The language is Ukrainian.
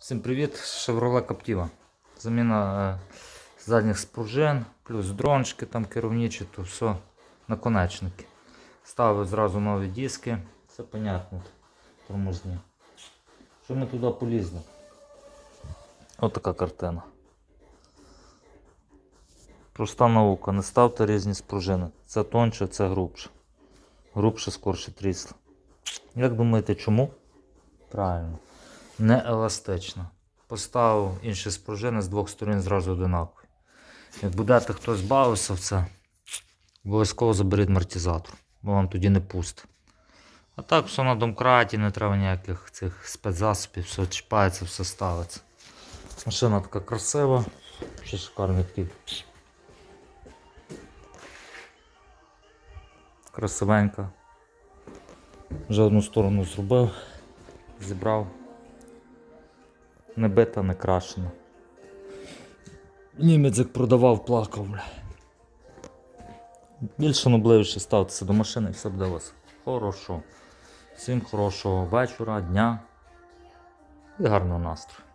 Всім привіт, Chevrolet Captiva. Заміна е, задніх спружин, плюс дрончики там керівничі, то все наконечники. Ставив зразу нові диски, все понятно. Тормозні. Що ми туди полізли? Ось така картина. Проста наука, не ставте різні спружини. Це тонше, це грубше. Грубше скорше трісло. Як думаєте, чому? Правильно. Не еластично. Поставив інші спружини з двох сторін зразу одинакові. Як будете хтось бавився в це, обов'язково заберіть амортизатор, бо вам тоді не пусте. А так все на домкраті, не треба ніяких цих спецзасобів, все чіпається, все ставиться. Машина така красива, ще шикарний такий. Красивенька. Вже одну сторону зробив, зібрав. Не бита, не крашена. Німець як продавав, плакав. Більше нобливіше ставтеся до машини і все буде у вас хорошо. Всім хорошого вечора, дня і гарного настрою.